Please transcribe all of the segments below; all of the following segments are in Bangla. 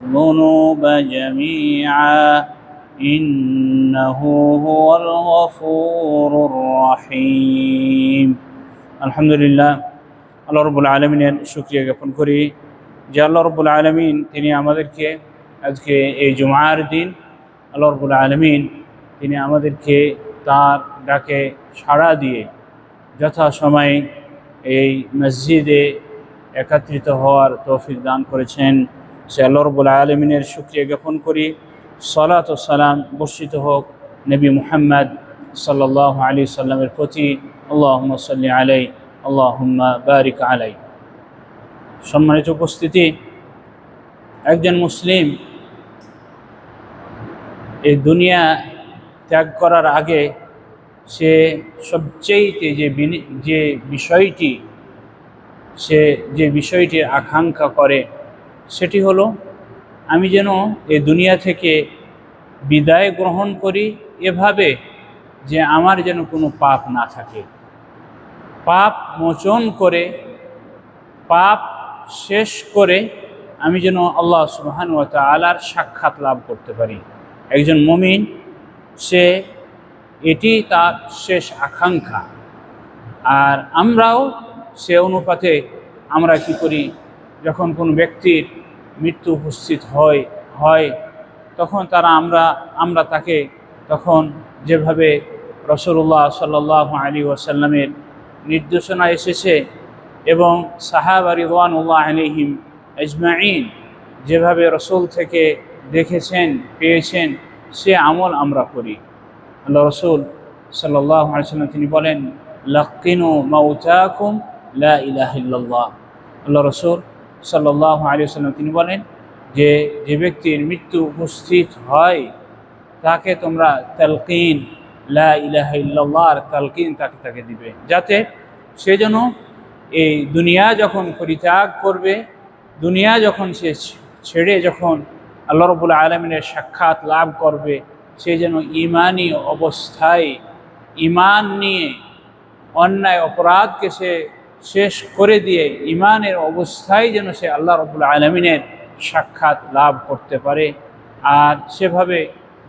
الذنوب جميعا إنه هو الغفور الرحيم الحمد لله আল্লাহ রবুল আলমিনের শুক্রিয়া জ্ঞাপন করি যে আল্লাহ রবুল আলমিন তিনি আমাদেরকে আজকে এই জুমার দিন আল্লাহ রবুল আলমিন তিনি আমাদেরকে তার ডাকে সাড়া দিয়ে যথাসময়ে এই মসজিদে একত্রিত হওয়ার তৌফিক দান করেছেন সে আল্লাহ আলমিনের শুক্রিয়া জ্ঞাপন করি। সলাত ও সালাম বর্ষিত হোক নবী মুহাম্মদ সাল্লাহ আলী সাল্লামের প্রতি। আল্লাহ সাল্লি আলাই আল্লাহুম্মা বারিক আলাই সম্মানিত উপস্থিতি, একজন মুসলিম এই দুনিয়া ত্যাগ করার আগে সে সবচেয়েতে যে যে বিষয়টি, সে যে বিষয়টির আকাঙ্ক্ষা করে সেটি হলো, আমি যেন এই দুনিয়া থেকে বিদায় গ্রহণ করি এভাবে যে আমার যেন কোনো পাপ না থাকে। পাপ মোচন করে, পাপ শেষ করে আমি যেন আল্লাহ সুবহান ওয়া তাআলার সাক্ষাৎ লাভ করতে পারি। একজন মমিন, সে এটি তার শেষ আকাঙ্ক্ষা। আর আমরাও সে অনুপাতে আমরা কি করি? যখন কোন ব্যক্তির মৃত্যু উপস্থিত হয় হয়, তখন তারা আমরা আমরা তাকে তখন যেভাবে রসুল্লাহ সাল্লাহ আলী ওয়াসাল্লামের নির্দেশনা এসেছে এবং সাহাবা রিদওয়ানুল্লাহ আলিহিম আজমাইন যেভাবে রসুল থেকে দেখেছেন, পেয়েছেন, সে আমল আমরা করি। আল্লাহ রসুল সাল্লাহ আলিয়াল্লাম তিনি বলেন, লাক্কিনু মাউতাকুম লা ইলাহিল্লাহ আল্লাহ রসুল সাল্লাহ আলিয়াল্লাম তিনি বলেন যে যে ব্যক্তির মৃত্যু উপস্থিত হয়, তাকে তোমরা তালকিন, লা তালকিন তাকে তাকে দিবে। যাতে সে যেন এই দুনিয়া যখন পরিত্যাগ করবে, দুনিয়া যখন সে ছেড়ে যখন আল্লাহ রবুল আলমিনের সাক্ষাৎ লাভ করবে, সে যেন ইমানই অবস্থায়, ইমান নিয়ে অন্যায় অপরাধকে সে শেষ করে দিয়ে ইমানের অবস্থায় যেন সে আল্লাহ রবুল আলমিনের সাক্ষাৎ লাভ করতে পারে। আর সেভাবে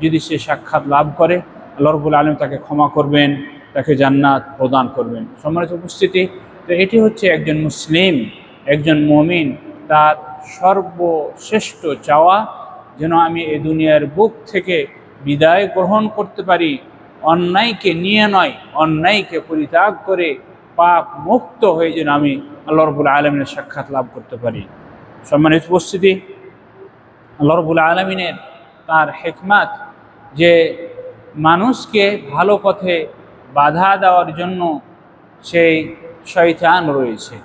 যদি সে সাক্ষাৎ লাভ করে, আল্লাহ রবুল আলম তাকে ক্ষমা করবেন, তাকে জান্নাত প্রদান করবেন। সম্মানিত উপস্থিতি, তো এটি হচ্ছে একজন মুসলিম, একজন মমিন, তার সর্বশ্রেষ্ঠ চাওয়া যেন আমি এ দুনিয়ার বুক থেকে বিদায় গ্রহণ করতে পারি, অন্যায়কে নিয়ে নয়, অন্যায়কে পরিত্যাগ করে পাপ মুক্ত হয়ে যেন আমি আল্লাহ রবুল আলমিনের সাক্ষাৎ লাভ করতে পারি। সম্মানিত উপস্থিতি, আল্লাহ রবুল আলমিনের তার হেকমাত যে মানুষকে ভালো পথে বাধা দেওয়ার জন্য সেই শয়তান রয়েছে।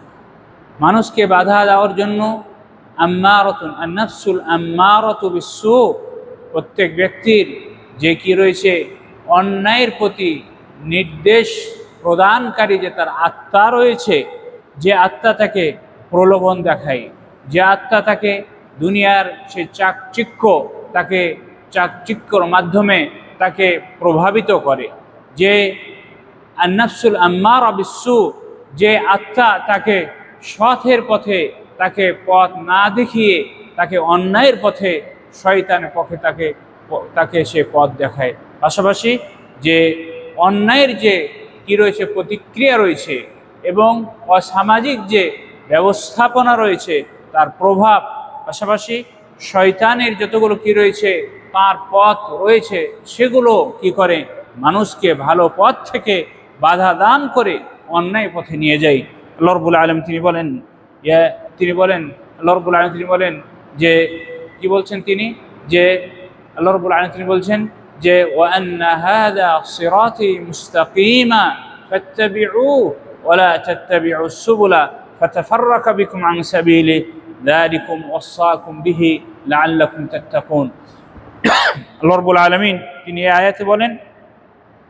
মানুষকে বাধা দেওয়ার জন্য আম্মারতুন, আন্নাফসুল আম্মারত বিশ্ব প্রত্যেক ব্যক্তির যে কি রয়েছে, অন্যায়ের প্রতি নির্দেশ প্রদানকারী যে তার আত্মা রয়েছে, যে আত্মা তাকে প্রলোভন দেখায়, যে আত্মা তাকে দুনিয়ার সে চাকচিক্য, তাকে চাকচিক্যর মাধ্যমে তাকে প্রভাবিত করে, যে আন্নাফসুল আম্মার অবিশ্বু যে আত্মা তাকে সথের পথে, তাকে পথ না দেখিয়ে, তাকে অন্যায়ের পথে শয়তানের পক্ষে তাকে তাকে সে পথ দেখায়। পাশাপাশি যে অন্যায়ের যে কি রয়েছে, প্রতিক্রিয়া রয়েছে এবং অসামাজিক যে ব্যবস্থাপনা রয়েছে, তার প্রভাব, পাশাপাশি শয়তানের যতগুলো কি রয়েছে, তার পথ রয়েছে, সেগুলো কি করে মানুষকে ভালো পথ থেকে বাধা দান করে অন্যায় পথে নিয়ে যায়। লরবুল আলম তিনি বলেন তিনি বলেন লরবুল আলম তিনি বলেন যে, কি বলছেন তিনি? যে লরবুল আলম তিনি বলছেন যে ওয়ান্না হাদা সিরাতি মুস্তাকিমা ফাত্তাবিউহু ওয়ালা তাত্তাবিউ সুবুলা ফাতাফাররাকা বিকুম আন সাবিলি ذلكم وصاكم به لعلكم تتقون আল্লাহ রব্বুল আলমিন তিনি এই আয়াতে বলেন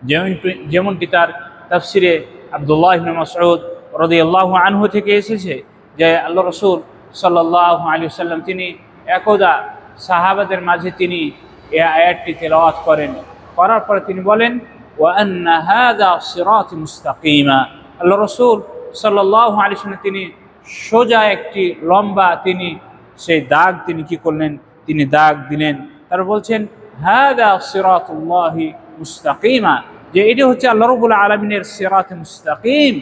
যেমন যেমনটি তার তাফসিরে আবদুল্লাহ ইবনে মাসউদ রাদিয়াল্লাহু আনহু থেকে এসেছে যে আল্লাহ রসুল সাল্লাহ আলী সাল্লাম তিনি একদা সাহাবাদের মাঝে তিনি এই আয়াতটি তেলাওয়াত করেন। করার পরে তিনি বলেন মুস্তাকিমা। আল্লাহ রসুল সাল্লাহ আলী সাল্লাম তিনি সোজা একটি লম্বা তিনি সেই দাগ তিনি কি করলেন? তিনি দাগ দিলেন। তার বলছেন হাদা সিরাতুল্লাহি মুস্তাকিমা। যে এটি হচ্ছে আল্লাহ রবুল আলমিনের সিরাত মুস্তাকিম।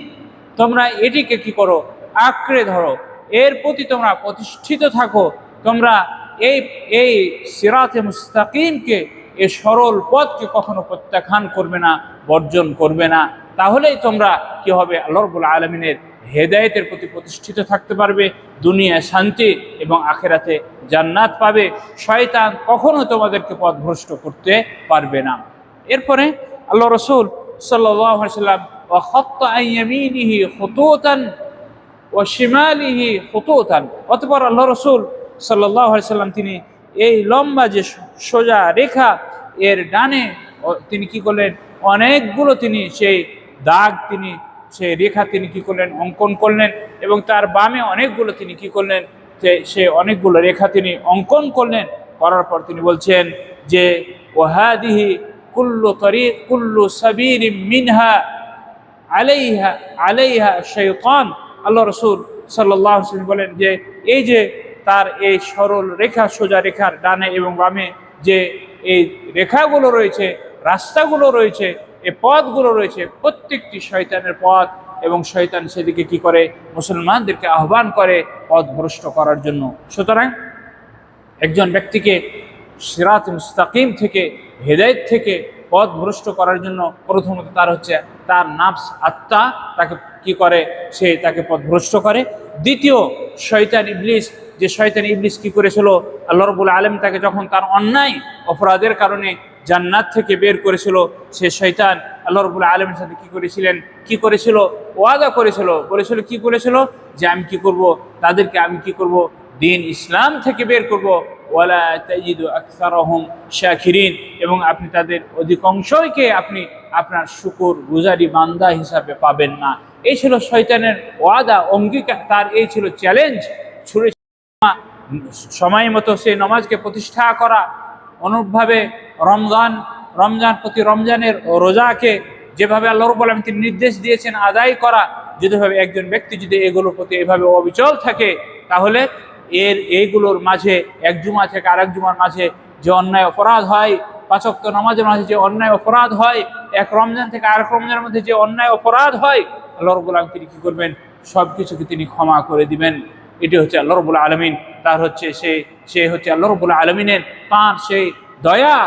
তোমরা এটিকে কি করো? আঁকড়ে ধরো। এর প্রতি তোমরা প্রতিষ্ঠিত থাকো। তোমরা এই এই সিরাতে মুস্তাকিমকে এই সরল পথকে কখনো প্রত্যাখ্যান করবে না, বর্জন করবে না। তাহলেই তোমরা কি হবে? আল্লাহ রবুল আলমিনের হেদায়েতের প্রতি প্রতিষ্ঠিত থাকতে পারবে, দুনিয়ায় শান্তি এবং আখেরাতে জান্নাত পাবে। শয়তান কখনো তোমাদেরকে পথভ্রষ্ট করতে পারবে না। এরপরে আল্লাহ রসুল সাল্লাম অতপর আল্লাহ রসুল সাল্লাম, তিনি এই লম্বা যে সোজা রেখা, এর ডানে তিনি কি করলেন? অনেকগুলো তিনি সেই দাগ তিনি, সেই রেখা তিনি কি করলেন? অঙ্কন করলেন এবং তার বামে অনেকগুলো তিনি কি করলেন? সে অনেকগুলো রেখা তিনি অঙ্কন করলেন, করার পর তিনি বলছেন যে ওহাদিহি কুল্লু তরিক কুল্লু সাবির মিনহা আলাইহা আলাইহা শৈতান আল্লাহ রসুল সাল্লাহ বলেন যে, এই যে তার এই সরল রেখা, সোজা রেখার ডানে এবং বামে যে এই রেখাগুলো রয়েছে, রাস্তাগুলো রয়েছে এই পথগুলো রয়েছে, প্রত্যেকটি শয়তানের পথ এবং শয়তান সেদিকে কি করে? মুসলমানদেরকে আহ্বান করে পথ ভ্রষ্ট করার জন্য। সুতরাং একজন ব্যক্তিকে সিরাত মুস্তাকিম থেকে, হেদায়েত থেকে পথ ভ্রষ্ট করার জন্য প্রথমত তার হচ্ছে তার নাফস আত্মা, তাকে কি করে? সে তাকে পথ ভ্রষ্ট করে। দ্বিতীয়, শয়তান ইবলিস যে শয়তান ইবলিস কি করেছিল? আল্লাহ রবুল আলম তাকে যখন তার অন্যায় অপরাধের কারণে জান্নাত থেকে বের করেছিল, সে শয়তান আল্লাহ রবুল আলমের সাথে কি করেছিলেন? কি করেছিল? ওয়াদা করেছিল। বলেছিল, কি করেছিল? যে, আমি কি করব? তাদেরকে আমি কি করব? দিন ইসলাম থেকে বের করব। ওয়ালা তাজিদু আকসারহম শাকিরিন এবং আপনি তাদের অধিকাংশইকে আপনি আপনার শুকুর, গুজারি, বান্দা হিসাবে পাবেন না। এই ছিল শয়তানের ওয়াদা, অঙ্গীকার। তার এই ছিল চ্যালেঞ্জ, ছুড়ে সময় মতো সেই নমাজকে প্রতিষ্ঠা করা, অনুরূপভাবে রমজান রমজান প্রতি রমজানের রোজাকে যেভাবে আল্লাহ রব্বুল আলামিন তিনি নির্দেশ দিয়েছেন আদায় করা যদিভাবে একজন ব্যক্তি যদি এগুলোর প্রতি এভাবে অবিচল থাকে, তাহলে এর, এইগুলোর মাঝে এক জুমা থেকে আরেক জুমার মাঝে যে অন্যায় অপরাধ হয় পাচক্য নামাজের মাঝে যে অন্যায় অপরাধ হয়, এক রমজান থেকে আরেক রমজানের মধ্যে যে অন্যায় অপরাধ হয়, আল্লাহ রব্বুল আলম তিনি কী করবেন? সব কিছুকে তিনি ক্ষমা করে দিবেন। এটি হচ্ছে আল্লাহ রবুল আলমিন তার হচ্ছে সে সে হচ্ছে আল্লাহ রবুল আলমিনের তাঁর সেই দয়া।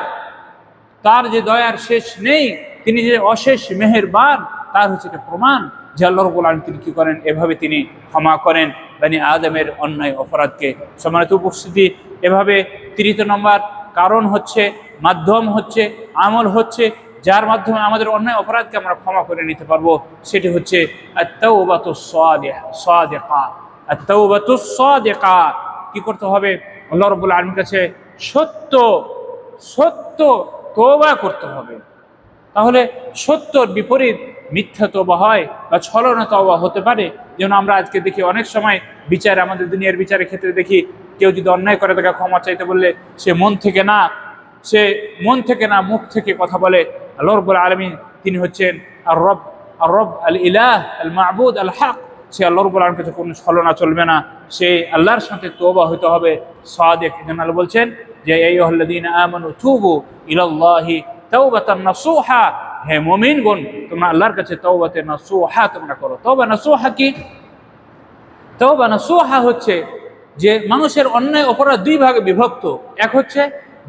তার যে দয়ার শেষ নেই, তিনি যে অশেষ মেহেরবান, তার হচ্ছে এটা প্রমাণ যে আল্লাহ রবুল আলম তিনি কী করেন? এভাবে তিনি ক্ষমা করেন বানি আদমের অন্যায় অপরাধকে। সম্মানিত উপস্থিতি, এভাবে তৃতীয় নম্বর কারণ হচ্ছে, মাধ্যম হচ্ছে, আমল হচ্ছে, যার মাধ্যমে আমাদের অন্যায় অপরাধকে আমরা ক্ষমা করে নিতে পারব, সেটি হচ্ছে আত্মাউবাতু সাদেকা। আত্মাউবাতু সাদেকা কি করতে হবে? আল্লাহ রবুল আলমীর কাছে সত্য সত্য তোবা করতে হবে। তাহলে সত্যর বিপরীত মিথ্যা তোবা হয় বা ছলনা তোবা হতে পারে। যেন আমরা আজকে দেখি অনেক সময় বিচার, আমাদের দুনিয়ার বিচারের ক্ষেত্রে দেখি, কেউ যদি অন্যায় করে তাকে ক্ষমা চাইতে বললে সে মন থেকে না, সে মন থেকে না, মুখ থেকে কথা বলে। আল্লাহ রব্বুল আলমী তিনি হচ্ছেন আর রব আর রব আল ইলাহ আল মাহবুদ আল হক সে আল্লাহ রব্বুল আলম কাছে কোনো ছলনা চলবে না। সে আল্লাহর সাথে তোবা হইতে হবে। সাদেক এখানে আল্লাহ বলছেন যে এই হল্লাদিন আমানু, তুবু ইলাল্লাহি তাওবাতান নাসুহা। হে মুমিনগণ, তোমরা আল্লাহর কাছে তওবাতে নাসুহা তোমরা করো। তওবা নাসুহা কি? তওবা নাসুহা হচ্ছে যে মানুষের অন্যায় অপরাধ দুই ভাগে বিভক্ত। এক হচ্ছে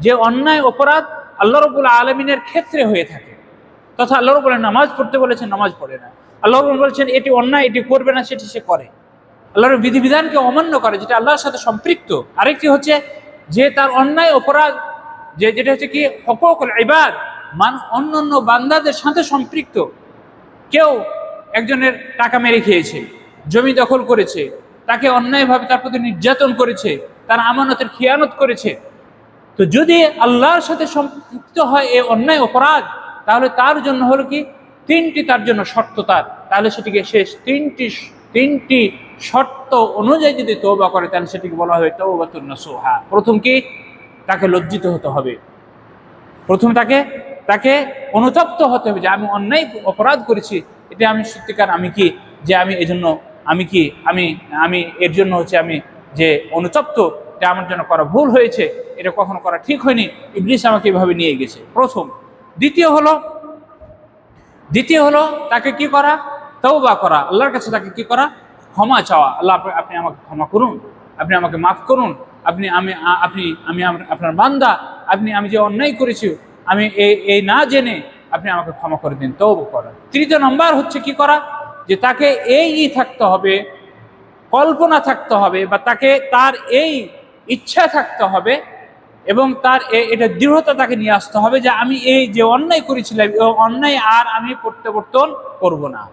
যে অন্যায় অপরাধ আল্লাহ রবুল আলমিনের ক্ষেত্রে হয়ে থাকে। তথা আল্লাহ রবুল নামাজ পড়তে বলেছে নামাজ পড়ে না। আল্লাহ বলেছেন, এটি অন্যায়, এটি করবে না, সেটি সে করে। আল্লাহর বিধিবিধানকে অমান্য করে, যেটা আল্লাহর সাথে সম্পৃক্ত। আরেকটি হচ্ছে যে তার অন্যায়, অপরাধ, যে যেটা হচ্ছে কি হকল এবার মান অন্য অন্য বান্দাদের সাথে সম্পৃক্ত। কেউ একজনের টাকা মেরে খেয়েছে, জমি দখল করেছে, তাকে অন্যায়ভাবে তার প্রতি নির্যাতন করেছে, তার আমানতের খিয়ানত করেছে। তো যদি আল্লাহর সাথে সম্পৃক্ত হয় এই অন্যায়, অপরাধ, তাহলে তার জন্য হলো কি তিনটি তার জন্য শর্ত তার। তাহলে সেটিকে শেষ। তিনটি তিনটি শর্ত অনুযায়ী যদি তৌবা করে, তাহলে সেটিকে বলা হবে তৌবাতুন নসুহা। প্রথম কি? তাকে লজ্জিত হতে হবে। প্রথম তাকে তাকে অনুতপ্ত হতে হবে যে আমি অন্যায় অপরাধ করেছি। এটা আমি সত্যিকার আমি কি? যে আমি এজন্য, আমি কি? আমি আমি এর জন্য হচ্ছে আমি যে অনুতপ্ত, এটা আমার জন্য করা ভুল হয়েছে, এটা কখনো করা ঠিক হয়নি। ইবলিস আমাকে এভাবে নিয়ে গেছে। প্রথম। দ্বিতীয় হলো দ্বিতীয় হলো, তাকে কি করা? তওবা করা। আল্লাহর কাছে তাকে কি করা? ক্ষমা চাওয়া। আল্লাহ, আপনি- আমাকে ক্ষমা করুন। আপনি আমাকে মাফ করুন। আপনি, আমি আপনি, আমি আপনার বান্দা। আপনি, আমি যে অন্যায় করেছি, আমি এই এই না জেনে আপনি আমাকে ক্ষমা করে দিন তৌব করা তৃতীয় নম্বর হচ্ছে কি করা? যে তাকে এই ই থাকতে হবে, কল্পনা থাকতে হবে বা তাকে তার এই ইচ্ছা থাকতে হবে এবং তার এটা দৃঢ়তা তাকে নিয়ে আসতে হবে যে আমি এই যে অন্যায় করেছিলাম, এই অন্যায় আর আমি প্রত্যাবর্তন করব না।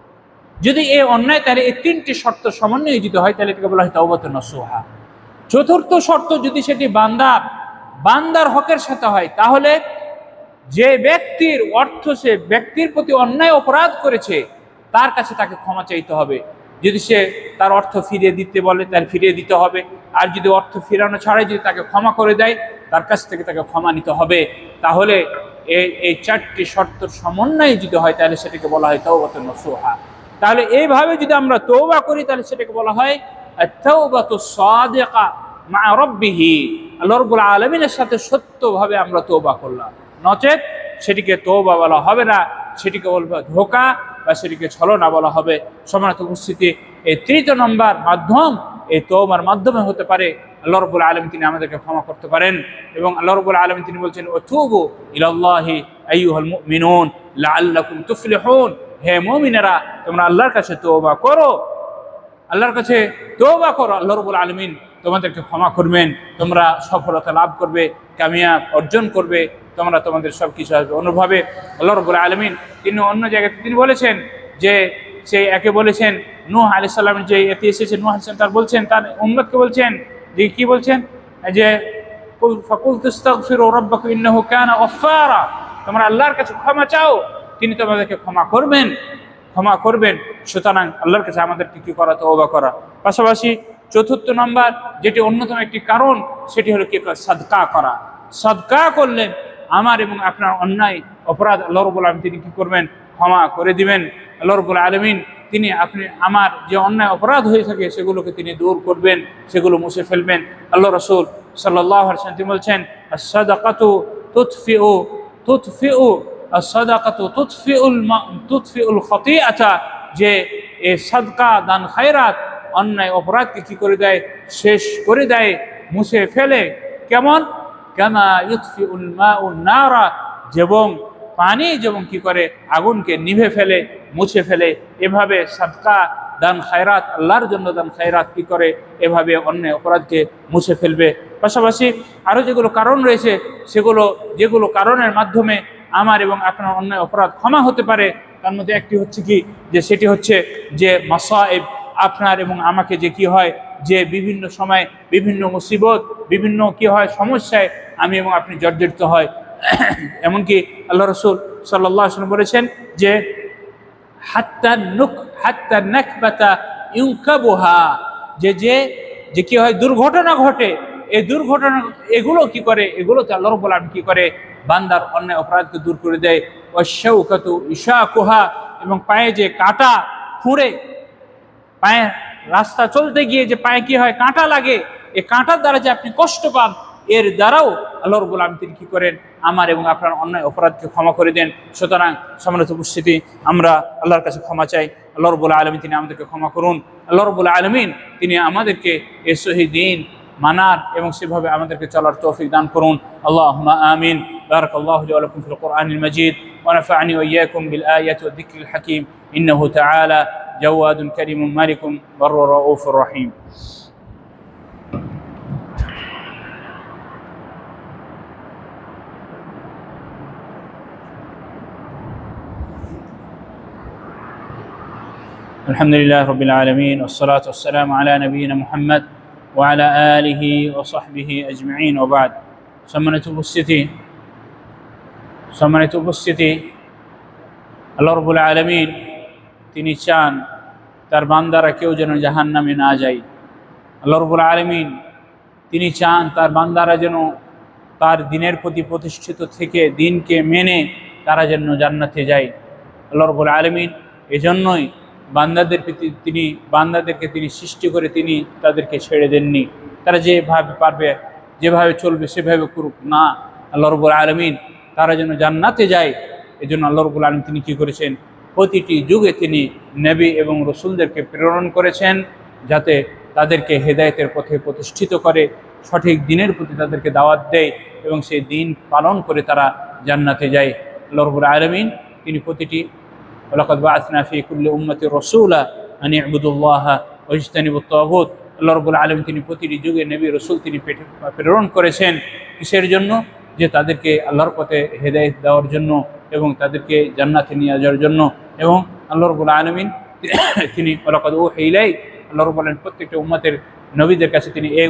যদি এই অন্যায় তাহলে এই তিনটি শর্ত সমন্বয়ে যদি হয়, তাহলে এটাকে বলা হয় তওবাত নসুহা। চতুর্থ শর্ত যদি সেটি বান্দার বান্দার হকের সাথে হয়, তাহলে যে ব্যক্তির অর্থ সে ব্যক্তির প্রতি অন্যায় অপরাধ করেছে, তার কাছে তাকে ক্ষমা চাইতে হবে। যদি সে তার অর্থ ফিরিয়ে দিতে বলে তার ফিরিয়ে দিতে হবে। আর যদি অর্থ ফিরানো ছাড়াই যদি তাকে ক্ষমা করে দেয় তার কাছ থেকে তাকে ক্ষমা নিতে হবে। তাহলে এই এই চারটি শর্তর সমন্বয়ে যদি হয়, তাহলে সেটাকে বলা হয় তৌবত নসুহা। তাহলে এইভাবে যদি আমরা তৌবা করি, তাহলে সেটাকে বলা হয় তৌবাত সাদেকা মা রব্বিহি। আল্লাহ আলমিনের সাথে সত্যভাবে আমরা তৌবা করলাম। নচেত সেটিকে তৌবা বলা হবে না, সেটিকে বলবে ধোকা বা সেটিকে ছলনা বলা হবে। সমানত উপস্থিতি, এই তৃতীয় নম্বর মাধ্যম, এই তৌবার মাধ্যমে হতে পারে আল্লাহ রবুল আলম তিনি আমাদেরকে ক্ষমা করতে পারেন এবং আল্লাহ রবুল আলম তিনি বলছেন ও থুবু ইলাল্লাহি আইয়ুহাল মুমিনুন, লাআল্লাকুম তুফলিহুন। হে মুমিনেরা, তোমরা আল্লাহর কাছে তৌবা করো। আল্লাহর কাছে তৌবা করো। আল্লাহ রবুল আলমিন তোমাদেরকে ক্ষমা করবেন। তোমরা সফলতা লাভ করবে, কামিয়াব অর্জন করবে, তোমরা তোমাদের সব কিছু আসবে। অনুভাবে আল্লাহ রবুল আলমিন তিনি অন্য জায়গাতে তিনি বলেছেন যে, সে একে বলেছেন, নূহ আলি সাল্লামের যে এতে এসেছে, নূহ আলিসাল্লাম তার বলছেন, তার উম্মতকে বলছেন যে কি বলছেন? যে তোমরা আল্লাহর কাছে ক্ষমা চাও, তিনি তোমাদেরকে ক্ষমা করবেন ক্ষমা করবেন। সুতরাং আল্লাহর কাছে আমাদেরকে কি করা, তওবা করা। পাশাপাশি চতুর্থ নম্বর, যেটি অন্যতম একটি কারণ, সেটি হলো কি? সাদকা করা। সাদকা করলেন আমার এবং আপনার অন্যায়, অপরাধ, আল্লাহ রবুল আলম তিনি কি করবেন? ক্ষমা করে দিবেন। আল্লাহ রবুল আলমিন তিনি আপনি আমার যে অন্যায় অপরাধ হয়ে থাকে সেগুলোকে তিনি দূর করবেন, সেগুলো মুছে ফেলবেন। আল্লাহ রসুল সাল্লাহ তিনি বলছেন তুৎফিউ সাদাকাতু মা- তুৎফিউল খতিআতা যে এ সাদকা, দান খায়রাত, অন্যায় অপরাধকে কি করে দেয়? শেষ করে দেয়, মুছে ফেলে। কেমন? কেমা ইউৎফিউল মাউন নারা যেমন পানি যেমন কি করে? আগুনকে নিভে ফেলে। মুছে ফেলে, এভাবে সাদকা দান খায়রাত, আল্লাহর জন্য দান খায়রাত কি করে? এভাবে অন্যায় অপরাধকে মুছে ফেলবে। পাশাপাশি আরও যেগুলো কারণ রয়েছে, সেগুলো, যেগুলো কারণের মাধ্যমে আমার এবং আপনার অন্যায় অপরাধ ক্ষমা হতে পারে, তার মধ্যে একটি হচ্ছে কি? যে সেটি হচ্ছে যে মাসায়েব আপনার এবং আমাকে যে কি হয়? যে বিভিন্ন সময় বিভিন্ন মুসিবত, বিভিন্ন কি হয়? সমস্যায় আমি এবং আপনি জর্জরিত হয়। এমনকি আল্লাহ রসুল সাল্লাহ বলেছেন যে হাত্তা নুক, হাত্তা নাকবাতা ইউকাবুহা। যে যে যে কি হয়, দুর্ঘটনা ঘটে, এই দুর্ঘটনা, এগুলো কি করে? এগুলোতে আল্লাহ রব্বুল আলম কি করে? বান্দার অন্যায় অপরাধকে দূর করে দেয়। অশৌকত ঈশা কুহা এবং পায়ে যে কাটা ফুঁড়ে পায়ে রাস্তা চলতে গিয়ে যে পায়ে কি হয়, কাঁটা লাগে, এই কাঁটার দ্বারা যে আপনি কষ্ট পান এর দ্বারাও আল্লাহ রবুল আলম তিনি কী করেন আমার এবং আপনার অন্যায় অপরাধকে ক্ষমা করে দেন সুতরাং সম্মানিত উপস্থিতি আমরা আল্লাহর কাছে ক্ষমা চাই আল্লাহ রবুল আলমী তিনি আমাদেরকে ক্ষমা করুন আল্লাহ রবুল আলমিন তিনি আমাদেরকে এ সহি দিন মানার এবং সেভাবে আমাদেরকে চলার তৌফিক দান করুন আল্লাহ আমিন بارك الله لي ولكم في القرآن المجيد ونفعني وإياكم بالآيات والذكر الحكيم إنه تعالى جواد كريم مالك بر رؤوف رحيم الحمد لله رب العالمين والصلاة والسلام على نبينا محمد وعلى آله وصحبه أجمعين وبعد সম্মানিত উপস্থিতি সম্মানিত উপস্থিতি আল্লাহ রবুল আলমিন তিনি চান তার বান্দারা কেউ যেন জাহান নামে না যায় আল্লাহ রবুল আলমিন তিনি চান তার বান্দারা যেন তার দিনের প্রতি প্রতিষ্ঠিত থেকে দিনকে মেনে তারা যেন জান্নাতে যায় আল্লাহ রবুল আলমিন এজন্যই বান্দাদের প্রতি তিনি, বান্দাদেরকে তিনি সৃষ্টি করে তিনি তাদেরকে ছেড়ে দেননি। তারা যেভাবে পারবে, যেভাবে চলবে, সেভাবে করুক না। আল্লাহ রবুল আলমিন তারা যেন জান্নাতে যায় এই জন্য আল্লাহ রবুল আলম তিনি কী করেছেন? প্রতিটি যুগে তিনি নবী এবং রসুলদেরকে প্রেরণ করেছেন, যাতে তাদেরকে হেদায়েতের পথে প্রতিষ্ঠিত করে, সঠিক দিনের প্রতি তাদেরকে দাওয়াত দেয় এবং সেই দিন পালন করে তারা জান্নাতে যায়। আল্লাহ রবুল আলমিন তিনি প্রতিটি ولقد بعثنا في كل أمة رسولا أن اعبدوا الله واجتنبوا الطاغوت আল্লাহ রবুল আলম তিনি প্রতিটি যুগে নবী রসুল তিনি পেটে- প্রেরণ করেছেন কিসের জন্য যে তাদেরকে আল্লাহর পথে হেদায়েত দেওয়ার জন্য এবং তাদেরকে জান্নাতে নিয়ে যাওয়ার জন্য এবং আল্লাহ রবুল আলমিন তিনি অলকাদ ও হেইলাই আল্লাহ রবুল আলমিন প্রত্যেকটা উম্মতের নবীদের কাছে তিনি এই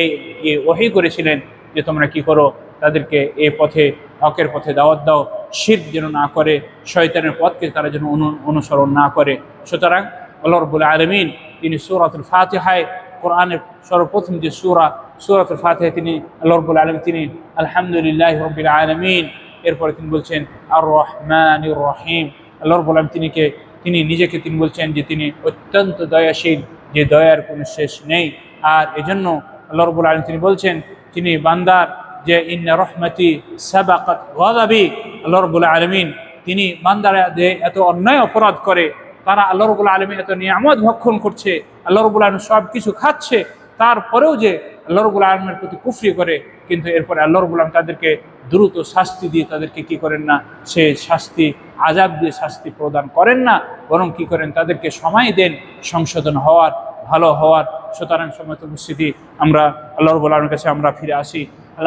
এই এই ওহি করেছিলেন যে তোমরা কি করো তাদেরকে এই পথে হকের পথে দাওয়াত দাও শির যেন না করে, শয়তানের পথকে তারা যেন অনু- অনুসরণ না করে। সুতরাং আল্লাহ রবুল আলমিন তিনি সুরাতুল ফাতিহায়, কোরআনের সর্বপ্রথম যে সুরা, সুরাতুল ফাতিহায় তিনি, আল্লাহ রবুল আলম তিনি আলহামদুলিল্লাহ রবিল আলমিন, এরপরে তিনি বলছেন আর রহমান রহিম। আল্লাহ রবুল আলম তিনিকে, তিনি নিজেকে তিনি বলছেন যে তিনি অত্যন্ত দয়াশীল, যে দয়ার কোনো শেষ নেই। আর এজন্য আল্লাহ রবুল আলম তিনি বলছেন, তিনি বান্দার যে, ইন্না রহমতি সাবাকাত গদাবি। আল্লাহ রবুল আলমিন তিনি বান্দারা যে এত অন্যায় অপরাধ করে, তারা আল্লাহ রবুল আলমিন এত নিয়ামত ভক্ষণ করছে, আল্লাহ রবুল আলম সব কিছু খাচ্ছে, তারপরেও যে আল্লাহ রবুল আলমের প্রতি কুফরি করে, কিন্তু এরপরে আল্লাহ রবুল আলম তাদেরকে দ্রুত শাস্তি দিয়ে তাদেরকে কি করেন না, সে শাস্তি আজাব দিয়ে শাস্তি প্রদান করেন না, বরং কি করেন, তাদেরকে সময় দেন সংশোধন হওয়ার, ভালো হওয়ার। সুতরাং সময় উপস্থিতি আমরা আল্লাহ রবুল আলমের কাছে আমরা ফিরে আসি।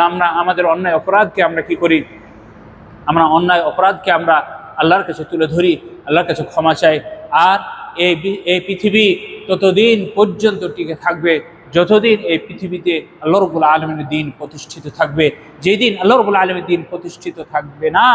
আমরা আমাদের অন্যায় অপরাধকে আমরা কি করি? আমরা অন্যায় অপরাধকে আমরা আল্লাহর কাছে তুলে ধরি, আল্লাহর কাছে ক্ষমা চাই। আর এই এই পৃথিবী ততদিন পর্যন্ত টিকে থাকবে, যতদিন এই পৃথিবীতে আল্লাহ রবুল আলমের দিন প্রতিষ্ঠিত থাকবে। যেদিন আল্লাহ রবুল আলমের দিন প্রতিষ্ঠিত থাকবে না,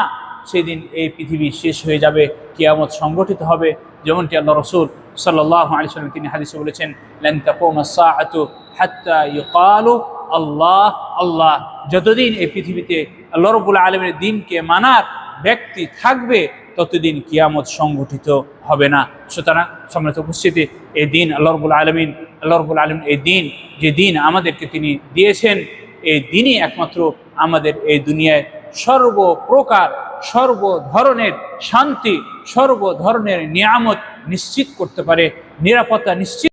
সেদিন এই পৃথিবী শেষ হয়ে যাবে, কিয়ামত সংগঠিত হবে। যেমনটি আল্লাহ রসুল সাল্লাহ আলিয়াল্লাম তিনি হাদিসে বলেছেন, লেন তাকুমা সাআতু হাত্তা ইউকালু আল্লাহ আল্লাহ যতদিন এই পৃথিবীতে আল্লাহ আলমের দিনকে মানার ব্যক্তি থাকবে, ততদিন কিয়ামত সংগঠিত হবে না। সুতরাং সম্মানিত উপস্থিতি, এই দিন আল্লাহ রবুল আলমিন, আল্লাহ রবুল আলমিন এই দিন, যে দিন আমাদেরকে তিনি দিয়েছেন, এই দিনই একমাত্র আমাদের এই দুনিয়ায় সর্বপ্রকার সর্ব ধরনের শান্তি সর্ব ধরনের নিয়ামত নিশ্চিত করতে পারে, নিরাপত্তা নিশ্চিত